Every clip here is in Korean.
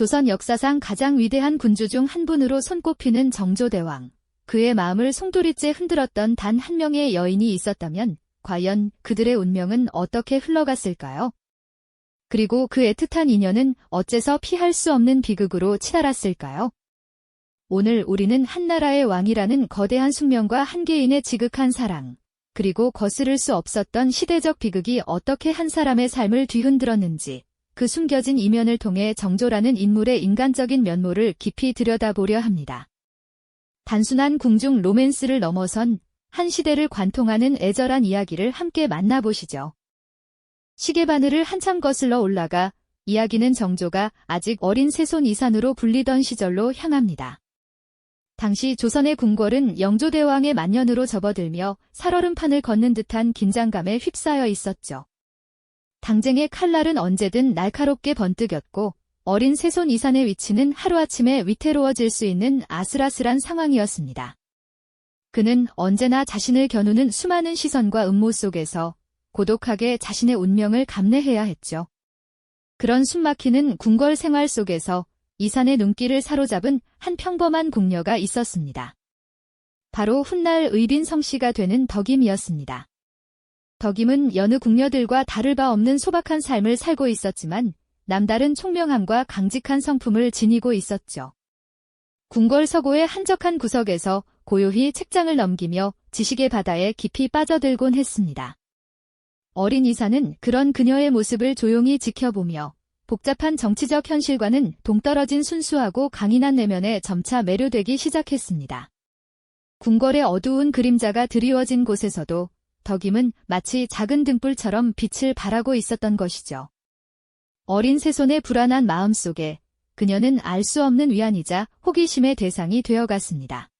조선 역사상 가장 위대한 군주 중 한 분으로 손꼽히는 정조대왕. 그의 마음을 송두리째 흔들었던 단 한 명의 여인이 있었다면 과연 그들의 운명은 어떻게 흘러갔을까요? 그리고 그 애틋한 인연은 어째서 피할 수 없는 비극으로 치달았을까요? 오늘 우리는 한나라의 왕이라는 거대한 숙명과 한 개인의 지극한 사랑, 그리고 거스를 수 없었던 시대적 비극이 어떻게 한 사람의 삶을 뒤흔들었는지, 그 숨겨진 이면을 통해 정조라는 인물의 인간적인 면모를 깊이 들여다보려 합니다. 단순한 궁중 로맨스를 넘어선 한 시대를 관통하는 애절한 이야기를 함께 만나보시죠. 시계바늘을 한참 거슬러 올라가 이야기는 정조가 아직 어린 세손 이산으로 불리던 시절로 향합니다. 당시 조선의 궁궐은 영조대왕의 만년으로 접어들며 살얼음판을 걷는 듯한 긴장감에 휩싸여 있었죠. 당쟁의 칼날은 언제든 날카롭게 번뜩였고 어린 세손 이산의 위치는 하루아침에 위태로워질 수 있는 아슬아슬한 상황이었습니다. 그는 언제나 자신을 겨누는 수많은 시선과 음모 속에서 고독하게 자신의 운명을 감내해야 했죠. 그런 숨막히는 궁궐 생활 속에서 이산의 눈길을 사로잡은 한 평범한 궁녀가 있었습니다. 바로 훗날 의빈 성씨가 되는 덕임이었습니다. 덕임은 여느 궁녀들과 다를 바 없는 소박한 삶을 살고 있었지만 남다른 총명함과 강직한 성품을 지니고 있었죠. 궁궐 서고의 한적한 구석에서 고요히 책장을 넘기며 지식의 바다에 깊이 빠져들곤 했습니다. 어린 이사는 그런 그녀의 모습을 조용히 지켜보며 복잡한 정치적 현실과는 동떨어진 순수하고 강인한 내면에 점차 매료되기 시작했습니다. 궁궐의 어두운 그림자가 드리워진 곳에서도 덕임은 마치 작은 등불처럼 빛을 발하고 있었던 것이죠. 어린 새손의 불안한 마음 속에 그녀는 알 수 없는 위안이자 호기심의 대상이 되어갔습니다.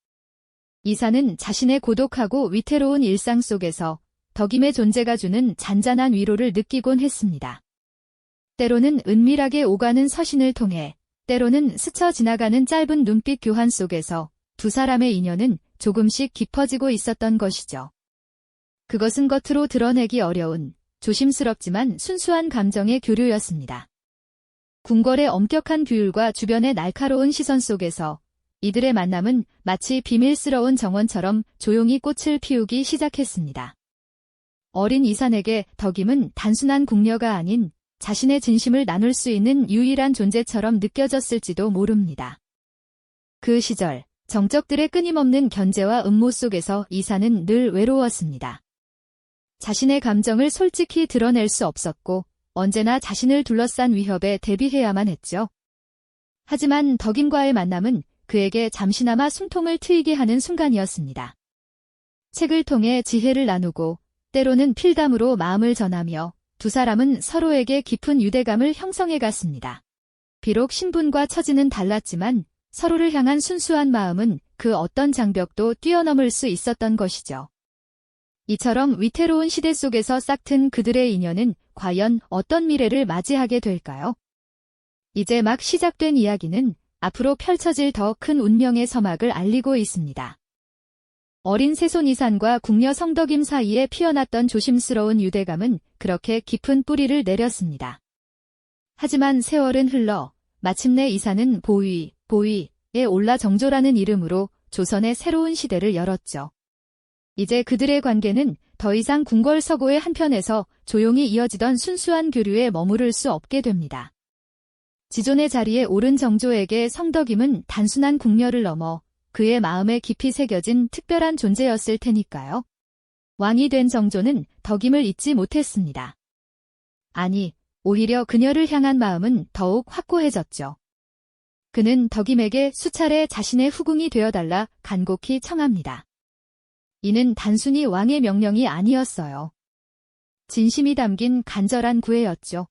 이사는 자신의 고독하고 위태로운 일상 속에서 덕임의 존재가 주는 잔잔한 위로를 느끼곤 했습니다. 때로는 은밀하게 오가는 서신을 통해 때로는 스쳐 지나가는 짧은 눈빛 교환 속에서 두 사람의 인연은 조금씩 깊어지고 있었던 것이죠. 그것은 겉으로 드러내기 어려운 조심스럽지만 순수한 감정의 교류였습니다. 궁궐의 엄격한 규율과 주변의 날카로운 시선 속에서 이들의 만남은 마치 비밀스러운 정원처럼 조용히 꽃을 피우기 시작했습니다. 어린 이산에게 덕임은 단순한 궁녀가 아닌 자신의 진심을 나눌 수 있는 유일한 존재처럼 느껴졌을지도 모릅니다. 그 시절 정적들의 끊임없는 견제와 음모 속에서 이사는 늘 외로웠습니다. 자신의 감정을 솔직히 드러낼 수 없었고 언제나 자신을 둘러싼 위협에 대비해야만 했죠. 하지만 덕임과의 만남은 그에게 잠시나마 숨통을 트이게 하는 순간이었습니다. 책을 통해 지혜를 나누고 때로는 필담으로 마음을 전하며 두 사람은 서로에게 깊은 유대감을 형성해 갔습니다. 비록 신분과 처지는 달랐지만 서로를 향한 순수한 마음은 그 어떤 장벽도 뛰어넘을 수 있었던 것이죠. 이처럼 위태로운 시대 속에서 싹튼 그들의 인연은 과연 어떤 미래를 맞이하게 될까요? 이제 막 시작된 이야기는 앞으로 펼쳐질 더 큰 운명의 서막을 알리고 있습니다. 어린 세손이산과 궁녀 성덕임 사이에 피어났던 조심스러운 유대감은 그렇게 깊은 뿌리를 내렸습니다. 하지만 세월은 흘러 마침내 이산은 보위, 보위에 올라 정조라는 이름으로 조선의 새로운 시대를 열었죠. 이제 그들의 관계는 더 이상 궁궐 서고의 한편에서 조용히 이어지던 순수한 교류에 머무를 수 없게 됩니다. 지존의 자리에 오른 정조에게 성덕임은 단순한 궁녀를 넘어 그의 마음에 깊이 새겨진 특별한 존재였을 테니까요. 왕이 된 정조는 덕임을 잊지 못했습니다. 아니, 오히려 그녀를 향한 마음은 더욱 확고해졌죠. 그는 덕임에게 수차례 자신의 후궁이 되어달라 간곡히 청합니다. 이는 단순히 왕의 명령이 아니었어요. 진심이 담긴 간절한 구애였죠.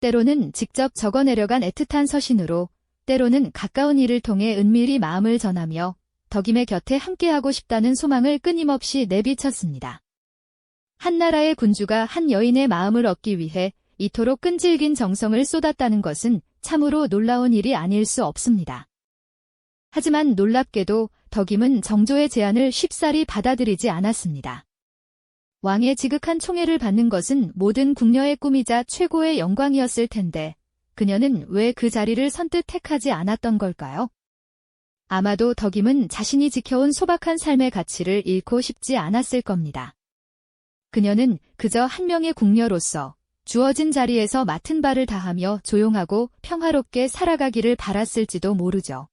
때로는 직접 적어내려간 애틋한 서신으로 때로는 가까운 이를 통해 은밀히 마음을 전하며 덕임의 곁에 함께하고 싶다는 소망을 끊임없이 내비쳤습니다. 한 나라의 군주가 한 여인의 마음을 얻기 위해 이토록 끈질긴 정성을 쏟았다는 것은 참으로 놀라운 일이 아닐 수 없습니다. 하지만 놀랍게도 덕임은 정조의 제안을 쉽사리 받아들이지 않았습니다. 왕의 지극한 총애를 받는 것은 모든 궁녀의 꿈이자 최고의 영광이었을 텐데 그녀는 왜 그 자리를 선뜻 택하지 않았던 걸까요? 아마도 덕임은 자신이 지켜온 소박한 삶의 가치를 잃고 싶지 않았을 겁니다. 그녀는 그저 한 명의 궁녀로서 주어진 자리에서 맡은 바를 다하며 조용하고 평화롭게 살아가기를 바랐을지도 모르죠.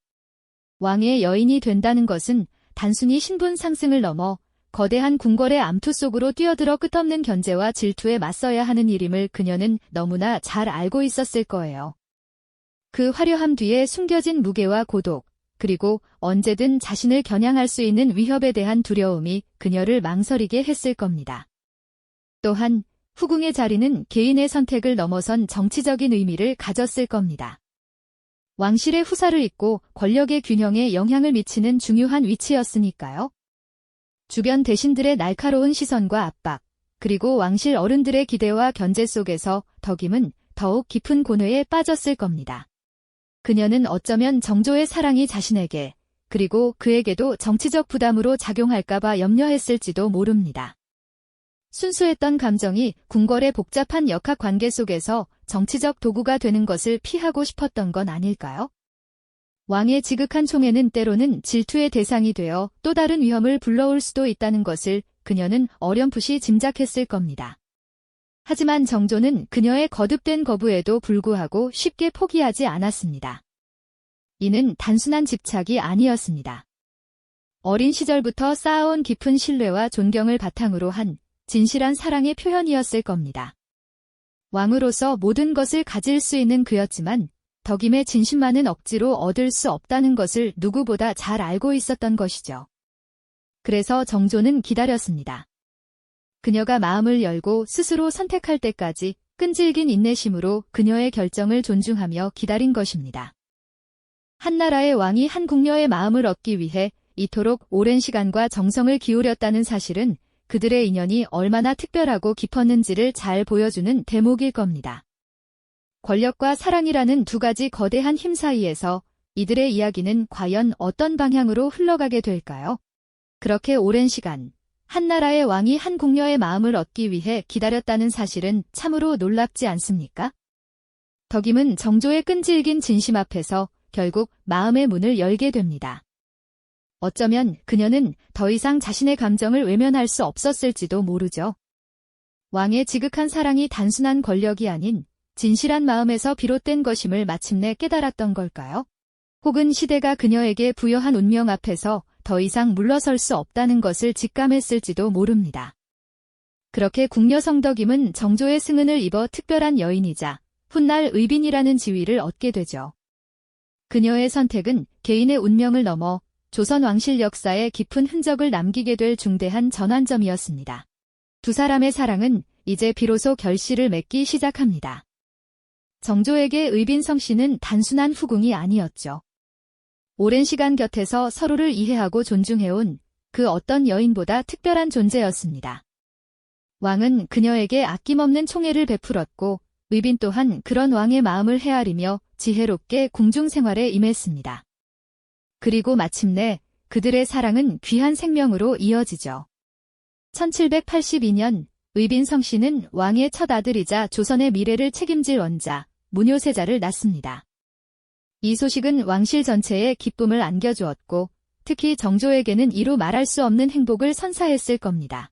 왕의 여인이 된다는 것은 단순히 신분 상승을 넘어 거대한 궁궐의 암투 속으로 뛰어들어 끝없는 견제와 질투에 맞서야 하는 일임을 그녀는 너무나 잘 알고 있었을 거예요. 그 화려함 뒤에 숨겨진 무게와 고독, 그리고 언제든 자신을 겨냥할 수 있는 위협에 대한 두려움이 그녀를 망설이게 했을 겁니다. 또한 후궁의 자리는 개인의 선택을 넘어선 정치적인 의미를 가졌을 겁니다. 왕실의 후사를 잇고 권력의 균형에 영향을 미치는 중요한 위치였으니까요. 주변 대신들의 날카로운 시선과 압박, 그리고 왕실 어른들의 기대와 견제 속에서 덕임은 더욱 깊은 고뇌에 빠졌을 겁니다. 그녀는 어쩌면 정조의 사랑이 자신에게, 그리고 그에게도 정치적 부담으로 작용할까봐 염려했을지도 모릅니다. 순수했던 감정이 궁궐의 복잡한 역학 관계 속에서 정치적 도구가 되는 것을 피하고 싶었던 건 아닐까요? 왕의 지극한 총애는 때로는 질투의 대상이 되어 또 다른 위험을 불러올 수도 있다는 것을 그녀는 어렴풋이 짐작했을 겁니다. 하지만 정조는 그녀의 거듭된 거부에도 불구하고 쉽게 포기하지 않았습니다. 이는 단순한 집착이 아니었습니다. 어린 시절부터 쌓아온 깊은 신뢰와 존경을 바탕으로 한 진실한 사랑의 표현이었을 겁니다. 왕으로서 모든 것을 가질 수 있는 그였지만 덕임의 진심만은 억지로 얻을 수 없다는 것을 누구보다 잘 알고 있었던 것이죠. 그래서 정조는 기다렸습니다. 그녀가 마음을 열고 스스로 선택할 때까지 끈질긴 인내심으로 그녀의 결정을 존중하며 기다린 것입니다. 한 나라의 왕이 한 궁녀의 마음을 얻기 위해 이토록 오랜 시간과 정성을 기울였다는 사실은 그들의 인연이 얼마나 특별하고 깊었는지를 잘 보여주는 대목일 겁니다. 권력과 사랑이라는 두 가지 거대한 힘 사이에서 이들의 이야기는 과연 어떤 방향으로 흘러가게 될까요? 그렇게 오랜 시간, 한 나라의 왕이 한 궁녀의 마음을 얻기 위해 기다렸다는 사실은 참으로 놀랍지 않습니까? 덕임은 정조의 끈질긴 진심 앞에서 결국 마음의 문을 열게 됩니다. 어쩌면 그녀는 더 이상 자신의 감정을 외면할 수 없었을지도 모르죠. 왕의 지극한 사랑이 단순한 권력이 아닌 진실한 마음에서 비롯된 것임을 마침내 깨달았던 걸까요? 혹은 시대가 그녀에게 부여한 운명 앞에서 더 이상 물러설 수 없다는 것을 직감했을지도 모릅니다. 그렇게 궁녀 성덕임은 정조의 승은을 입어 특별한 여인이자 훗날 의빈이라는 지위를 얻게 되죠. 그녀의 선택은 개인의 운명을 넘어 조선 왕실 역사에 깊은 흔적을 남기게 될 중대한 전환점이었습니다. 두 사람의 사랑은 이제 비로소 결실을 맺기 시작합니다. 정조에게 의빈성 씨는 단순한 후궁이 아니었죠. 오랜 시간 곁에서 서로를 이해하고 존중해온 그 어떤 여인보다 특별한 존재였습니다. 왕은 그녀에게 아낌없는 총애를 베풀었고 의빈 또한 그런 왕의 마음을 헤아리며 지혜롭게 궁중 생활에 임했습니다. 그리고 마침내 그들의 사랑은 귀한 생명으로 이어지죠. 1782년 의빈성 씨는 왕의 첫 아들이자 조선의 미래를 책임질 원자, 문효세자를 낳습니다. 이 소식은 왕실 전체에 기쁨을 안겨주었고 특히 정조에게는 이루 말할 수 없는 행복을 선사했을 겁니다.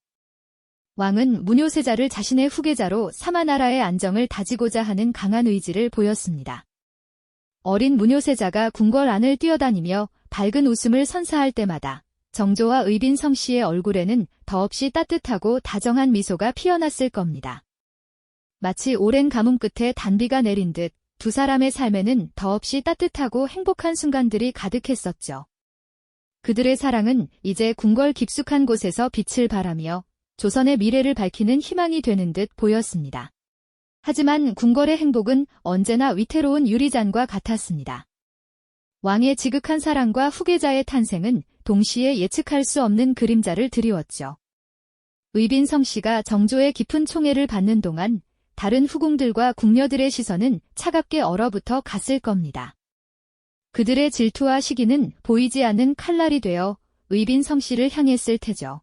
왕은 문효세자를 자신의 후계자로 사마나라의 안정을 다지고자 하는 강한 의지를 보였습니다. 어린 문효세자가 궁궐 안을 뛰어다니며 밝은 웃음을 선사할 때마다 정조와 의빈 성 씨의 얼굴에는 더없이 따뜻하고 다정한 미소가 피어났을 겁니다. 마치 오랜 가뭄 끝에 단비가 내린 듯 두 사람의 삶에는 더없이 따뜻하고 행복한 순간들이 가득했었죠. 그들의 사랑은 이제 궁궐 깊숙한 곳에서 빛을 발하며 조선의 미래를 밝히는 희망이 되는 듯 보였습니다. 하지만 궁궐의 행복은 언제나 위태로운 유리잔과 같았습니다. 왕의 지극한 사랑과 후계자의 탄생은 동시에 예측할 수 없는 그림자를 드리웠죠. 의빈성 씨가 정조의 깊은 총애를 받는 동안 다른 후궁들과 궁녀들의 시선은 차갑게 얼어붙어 갔을 겁니다. 그들의 질투와 시기는 보이지 않는 칼날이 되어 의빈성 씨를 향했을 테죠.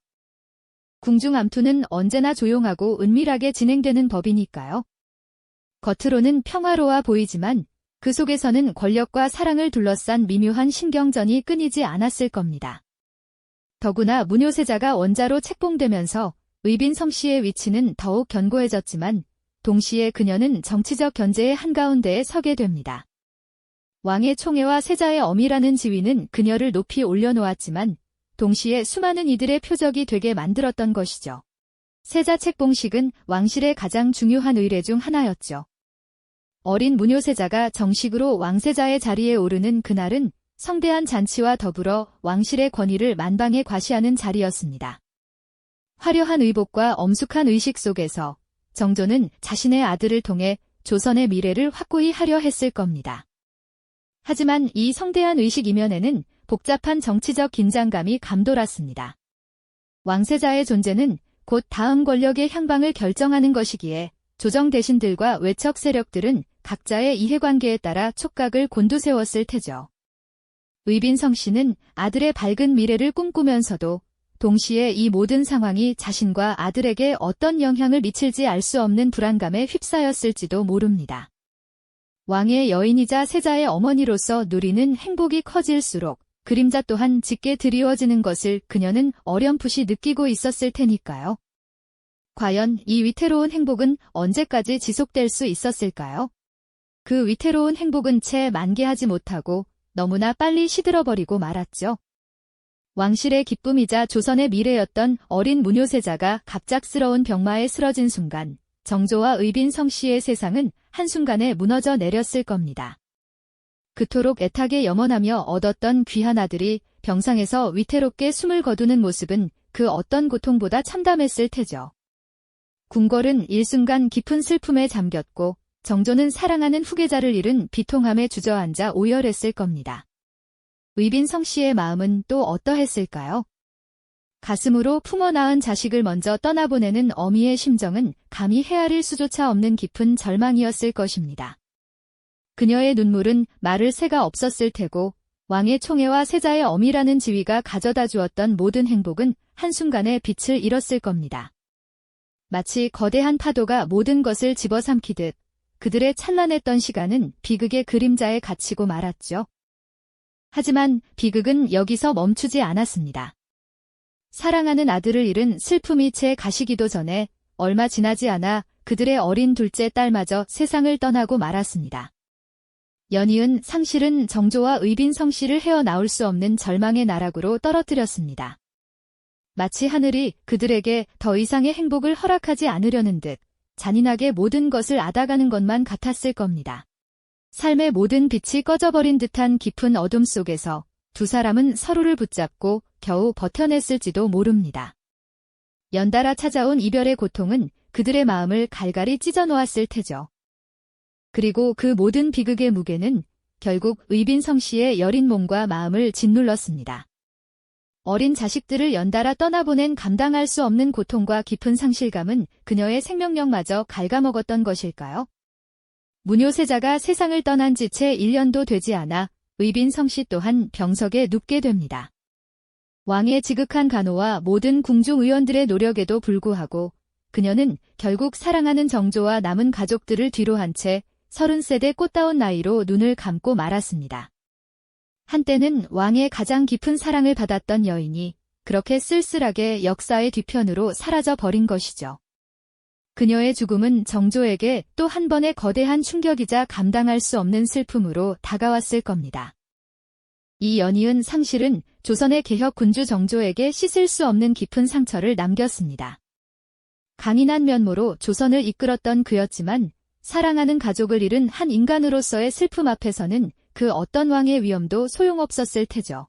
궁중 암투는 언제나 조용하고 은밀하게 진행되는 법이니까요. 겉으로는 평화로워 보이지만 그 속에서는 권력과 사랑을 둘러싼 미묘한 신경전이 끊이지 않았을 겁니다. 더구나 문효세자가 원자로 책봉되면서 의빈성 씨의 위치는 더욱 견고해졌지만 동시에 그녀는 정치적 견제의 한가운데에 서게 됩니다. 왕의 총애와 세자의 엄이라는 지위는 그녀를 높이 올려놓았지만 동시에 수많은 이들의 표적이 되게 만들었던 것이죠. 세자 책봉식은 왕실의 가장 중요한 의례 중 하나였죠. 어린 문효세자가 정식으로 왕세자의 자리에 오르는 그날은 성대한 잔치와 더불어 왕실의 권위를 만방에 과시하는 자리였습니다. 화려한 의복과 엄숙한 의식 속에서 정조는 자신의 아들을 통해 조선의 미래를 확고히 하려 했을 겁니다. 하지만 이 성대한 의식 이면에는 복잡한 정치적 긴장감이 감돌았습니다. 왕세자의 존재는 곧 다음 권력의 향방을 결정하는 것이기에 조정 대신들과 외척 세력들은 각자의 이해관계에 따라 촉각을 곤두세웠을 테죠. 의빈성 씨는 아들의 밝은 미래를 꿈꾸면서도 동시에 이 모든 상황이 자신과 아들에게 어떤 영향을 미칠지 알 수 없는 불안감에 휩싸였을지도 모릅니다. 왕의 여인이자 세자의 어머니로서 누리는 행복이 커질수록 그림자 또한 짙게 드리워지는 것을 그녀는 어렴풋이 느끼고 있었을 테니까요. 과연 이 위태로운 행복은 언제까지 지속될 수 있었을까요? 그 위태로운 행복은 채 만개하지 못하고 너무나 빨리 시들어버리고 말았죠. 왕실의 기쁨이자 조선의 미래였던 어린 문효세자가 갑작스러운 병마에 쓰러진 순간 정조와 의빈 성 씨의 세상은 한순간에 무너져 내렸을 겁니다. 그토록 애타게 염원하며 얻었던 귀한 아들이 병상에서 위태롭게 숨을 거두는 모습은 그 어떤 고통보다 참담했을 테죠. 궁궐은 일순간 깊은 슬픔에 잠겼고 정조는 사랑하는 후계자를 잃은 비통함에 주저앉아 오열했을 겁니다. 의빈성 씨의 마음은 또 어떠했을까요? 가슴으로 품어 낳은 자식을 먼저 떠나보내는 어미의 심정은 감히 헤아릴 수조차 없는 깊은 절망이었을 것입니다. 그녀의 눈물은 말을 새가 없었을 테고 왕의 총애와 세자의 어미라는 지위가 가져다 주었던 모든 행복은 한순간에 빛을 잃었을 겁니다. 마치 거대한 파도가 모든 것을 집어삼키듯 그들의 찬란했던 시간은 비극의 그림자에 갇히고 말았죠. 하지만 비극은 여기서 멈추지 않았습니다. 사랑하는 아들을 잃은 슬픔이 채 가시기도 전에 얼마 지나지 않아 그들의 어린 둘째 딸마저 세상을 떠나고 말았습니다. 연이은 상실은 정조와 의빈성 씨를 헤어나올 수 없는 절망의 나락으로 떨어뜨렸습니다. 마치 하늘이 그들에게 더 이상의 행복을 허락하지 않으려는 듯 잔인하게 모든 것을 앗아가는 것만 같았을 겁니다. 삶의 모든 빛이 꺼져버린 듯한 깊은 어둠 속에서 두 사람은 서로를 붙잡고 겨우 버텨냈을지도 모릅니다. 연달아 찾아온 이별의 고통은 그들의 마음을 갈갈이 찢어놓았을 테죠. 그리고 그 모든 비극의 무게는 결국 의빈성 씨의 여린 몸과 마음을 짓눌렀습니다. 어린 자식들을 연달아 떠나보낸 감당할 수 없는 고통과 깊은 상실감은 그녀의 생명력마저 갉아먹었던 것일까요? 문효세자가 세상을 떠난 지 채 1년도 되지 않아 의빈성 씨 또한 병석에 눕게 됩니다. 왕의 지극한 간호와 모든 궁중 의원들의 노력에도 불구하고 그녀는 결국 사랑하는 정조와 남은 가족들을 뒤로 한 채 30세대 꽃다운 나이로 눈을 감고 말았습니다. 한때는 왕의 가장 깊은 사랑을 받았던 여인이 그렇게 쓸쓸하게 역사의 뒤편으로 사라져 버린 것이죠. 그녀의 죽음은 정조에게 또 한 번의 거대한 충격이자 감당할 수 없는 슬픔으로 다가왔을 겁니다. 이 연이은 상실은 조선의 개혁 군주 정조에게 씻을 수 없는 깊은 상처를 남겼습니다. 강인한 면모로 조선을 이끌었던 그였지만 사랑하는 가족을 잃은 한 인간으로서의 슬픔 앞에서는 그 어떤 왕의 위엄도 소용없었을 테죠.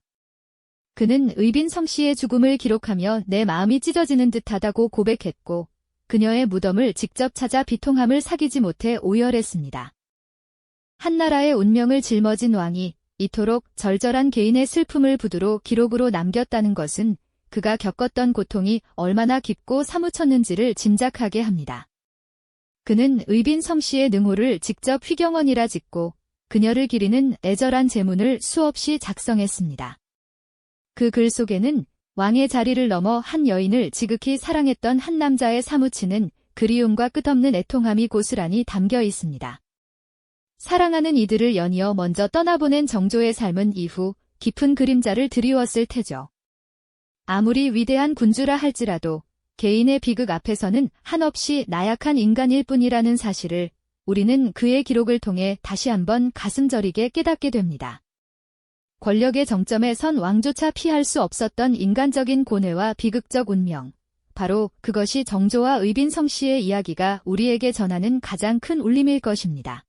그는 의빈성 씨의 죽음을 기록하며 내 마음이 찢어지는 듯하다고 고백했고 그녀의 무덤을 직접 찾아 비통함을 사귀지 못해 오열했습니다. 한나라의 운명을 짊어진 왕이 이토록 절절한 개인의 슬픔을 부두로 기록으로 남겼다는 것은 그가 겪었던 고통이 얼마나 깊고 사무쳤는지를 짐작하게 합니다. 그는 의빈성 씨의 능호를 직접 휘경원이라 짓고 그녀를 기리는 애절한 제문을 수없이 작성했습니다. 그 글 속에는 왕의 자리를 넘어 한 여인을 지극히 사랑했던 한 남자의 사무치는 그리움과 끝없는 애통함이 고스란히 담겨 있습니다. 사랑하는 이들을 연이어 먼저 떠나보낸 정조의 삶은 이후 깊은 그림자를 드리웠을 테죠. 아무리 위대한 군주라 할지라도 개인의 비극 앞에서는 한없이 나약한 인간일 뿐이라는 사실을 우리는 그의 기록을 통해 다시 한번 가슴 저리게 깨닫게 됩니다. 권력의 정점에 선 왕조차 피할 수 없었던 인간적인 고뇌와 비극적 운명. 바로 그것이 정조와 의빈성 씨의 이야기가 우리에게 전하는 가장 큰 울림일 것입니다.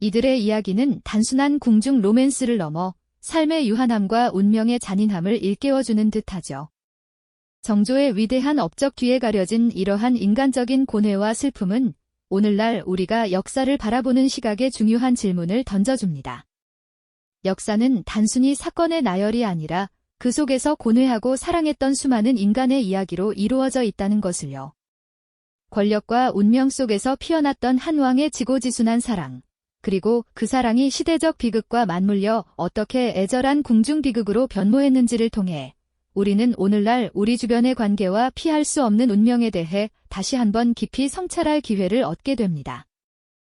이들의 이야기는 단순한 궁중 로맨스를 넘어 삶의 유한함과 운명의 잔인함을 일깨워주는 듯하죠. 정조의 위대한 업적 뒤에 가려진 이러한 인간적인 고뇌와 슬픔은 오늘날 우리가 역사를 바라보는 시각에 중요한 질문을 던져줍니다. 역사는 단순히 사건의 나열이 아니라 그 속에서 고뇌하고 사랑했던 수많은 인간의 이야기로 이루어져 있다는 것을요. 권력과 운명 속에서 피어났던 한 왕의 지고지순한 사랑, 그리고 그 사랑이 시대적 비극과 맞물려 어떻게 애절한 궁중 비극으로 변모했는지를 통해 우리는 오늘날 우리 주변의 관계와 피할 수 없는 운명에 대해 다시 한번 깊이 성찰할 기회를 얻게 됩니다.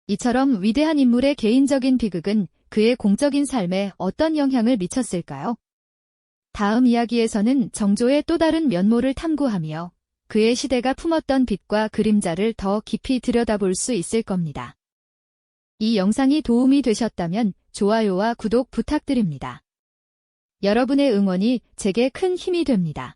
이처럼 위대한 인물의 개인적인 비극은 그의 공적인 삶에 어떤 영향을 미쳤을까요? 다음 이야기에서는 정조의 또 다른 면모를 탐구하며 그의 시대가 품었던 빛과 그림자를 더 깊이 들여다볼 수 있을 겁니다. 이 영상이 도움이 되셨다면 좋아요와 구독 부탁드립니다. 여러분의 응원이 제게 큰 힘이 됩니다.